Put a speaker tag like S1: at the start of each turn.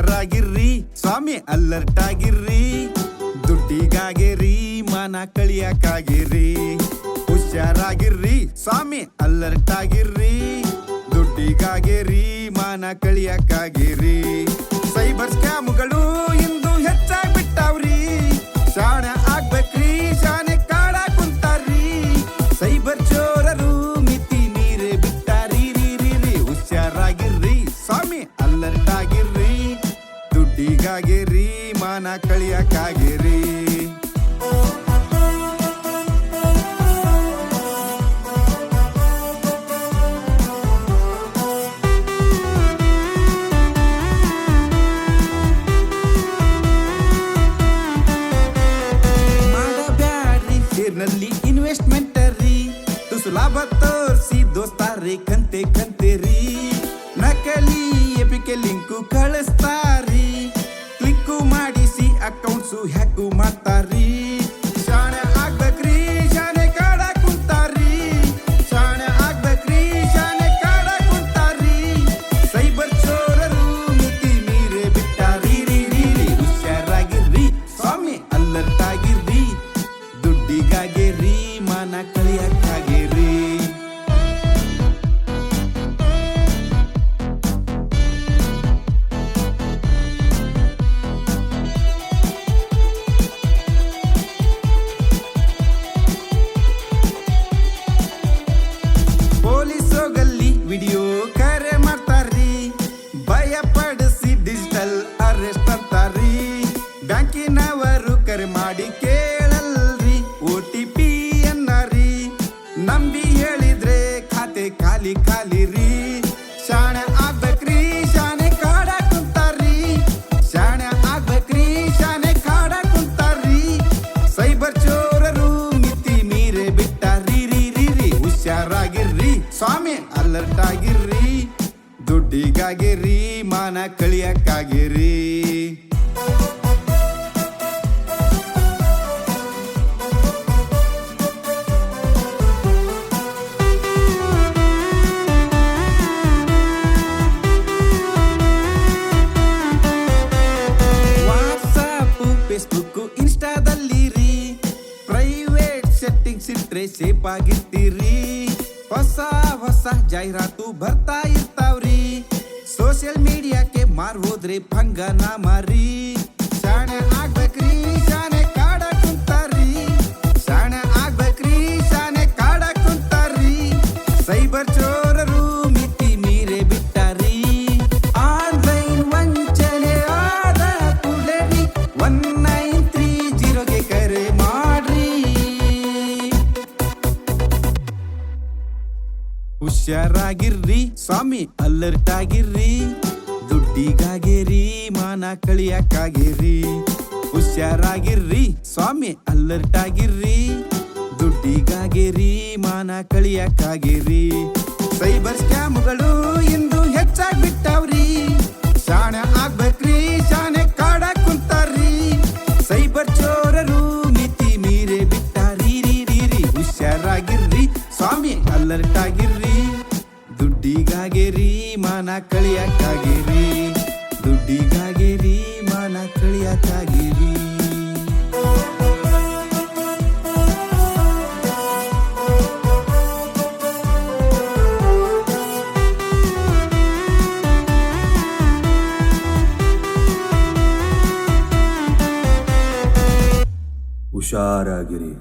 S1: ಹುಷಾರಾಗಿರ್ರಿ, ಸ್ವಾಮಿ alert ಆಗಿರ್ರಿ ದುಡ್ಡಿಗಾಗಿರ್ರಿ, ಮನ ಕಳಿಯಕಾಗಿರಿ ಹುಷಾರಾಗಿರ್ರಿ, ಸ್ವಾಮಿ alert ಆಗಿರ್ರಿ ದುಡ್ಡಿಗಾಗಿರ್ರಿ, ಮನ ಕಳಿಯಕಾಗಿರಿ cyber ಸ್ಕ್ಯಾಮ್ಗಳು ಶೇರ್ನಲ್ಲಿ investment ಕಂತೆ ಕಂತೆ ರೀ ನಕಲಿ ಎಪಿಕೆ ಲಿಂಕು ಕಳಿಸ್ತಾ So, heck, ooh. ಪಡಿಸಿ ಡಿಜಿಟಲ್ ಅರೆಸ್ಟ್ ಅಂತಾರಿ ಬ್ಯಾಂಕಿನವರು ಕರೆ ಮಾಡಿ ಕೇಳಲ್ರಿ ಓ ಟಿ ಪಿ ಅನ್ನರಿ ನಂಬಿ ಹೇಳಿದ್ರೆ ಖಾತೆ ಖಾಲಿ ಖಾಲಿ ರೀ ಶಾಣೆ ಆಗ್ಬೇಕ್ರಿ, ಶಾಣೆ ಕಾಡ ಕುಂತಾರ್ರಿ. ಶಾಣೆ ಆಗ್ಬೇಕ್ರಿ, ಶಾಣೆ ಕಾಡ ಕುಂತಾರ್ರಿ. ಸೈಬರ್ ಚೋರರು ಮಿತಿ ಮೀರೆ ಬಿಟ್ಟಾರಿ ರೀ ರೀ ರೀ ಹುಷಾರಾಗಿರ್ರಿ, ಸ್ವಾಮಿ ಅಲರ್ಟ್ ಆಗಿರ್ರಿ. ದುಡ್ಡಿಗಾಗಿರ್ರಿ ಮಾನ ಕಳಿಯಕ್ಕಾಗಿರಿ. ಫೇಸ್ಬುಕ್ ಇನ್ಸ್ಟಾದಲ್ಲಿ ರೀ ಪ್ರೈವೇಟ್ ಸೆಟ್ಟಿಂಗ್ಸ್ ಇಟ್ರೆ ಸೇಫ್ ಆಗಿರ್ತೀರಿ. ಹೊಸ ಹೊಸ ಜಾಹೀರಾತು ಬರ್ತಾ ಇರ್ತಾವ್ರಿ. ಸೋಷಿಯಲ್ ಮೀಡಿಯಾಕ್ಕೆ ಮಾರ್ ಹೋದ್ರೆ ಭಂಗನ ಮಾರಿ. ಶಾಣೆ ಹುಷಾರಾಗಿರ್ರಿ ಸ್ವಾಮಿ ಅಲರ್ಟ್ ಆಗಿರ್ರಿ ದುಡ್ಡಿಗಾಗಿರಿ, ಮಾನ ಕಳಿಯಕ್ಕಾಗಿರಿ. ಹುಷಾರಾಗಿರ್ರಿ ಸ್ವಾಮಿ ಅಲರ್ಟ್ ಆಗಿರ್ರಿ ದುಡ್ಡಿಗಾಗಿರಿ, ಮಾನ ಕಳಿಯಕ್ಕಾಗಿರ್ರಿ ಸೈಬರ್ ಸ್ಕ್ಯಾಮ್ಗಳು ಮಾನ ಕಳಿಯಕ್ಕಾಗಿರ್ರಿ ದುಡ್ಡಿಗಾಗಿರ್ರಿ ಮಾನ ಕಳಿಯಕ್ಕಾಗಿರ್ರಿ
S2: ಹುಷಾರಾಗಿರಿ